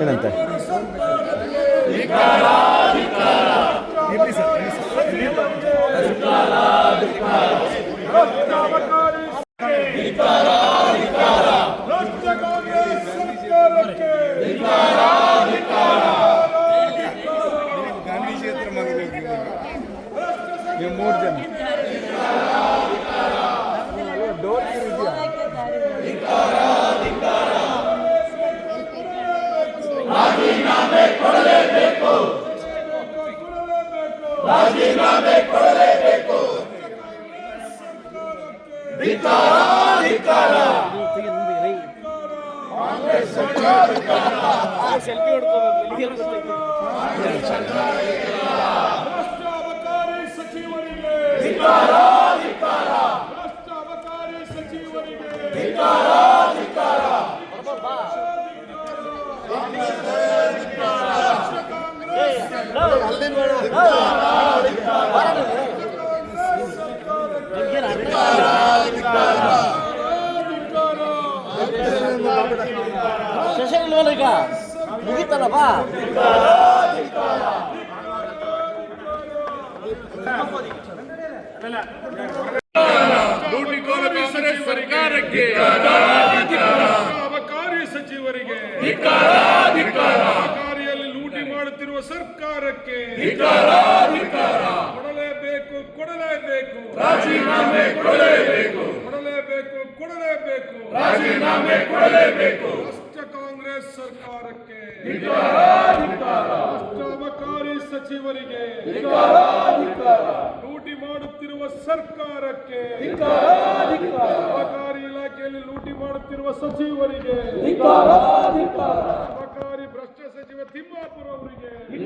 ಏನಂತೆ ಕಾಂಗ್ರೆಸ್ ಮಗಬೇಕು ನೀವು ಮೂರು ಜನ ರಾಷ್ಟ್ರ ಅಬಕಾರಿ ಸಚಿವರಿಗೆ ಸಚಿವರಿಗೆ ಕಾಂಗ್ರೆಸ್ ಮುಗಿತಲ್ಲಪ್ಪ ಸರ್ಕಾರಕ್ಕೆ ಅಬಕಾರಿ ಸಚಿವರಿಗೆ ಮಾಡುತ್ತಿರುವ ಸರ್ಕಾರಕ್ಕೆ ಕೊಡಲೇಬೇಕು ಕೊಡಲೇಬೇಕು. ರಾಜೀನಾಮೆ ಕೊಡಲೇಬೇಕು. ಕೊಡಲೇಬೇಕು ಕೊಡಲೇಬೇಕು. ರಾಜೀನಾಮೆ ಕೊಡಲೇಬೇಕು. ರಾಷ್ಟ್ರ ಕಾಂಗ್ರೆಸ್ ಸರ್ಕಾರಕ್ಕೆ ಅಬಕಾರಿ ಸಚಿವರಿಗೆ ಲೂಟಿ ಮಾಡುತ್ತಿರುವ ಸರ್ಕಾರಕ್ಕೆ ಅಬಕಾರಿ ಇಲಾಖೆಯಲ್ಲಿ ಲೂಟಿ ಮಾಡುತ್ತಿರುವ ಸಚಿವರಿಗೆ ಅಬಕಾರಿ ಭ್ರಷ್ಟ ಸಚಿವ ತಿಮ್ಮಾಪುರ ಅವರಿಗೆ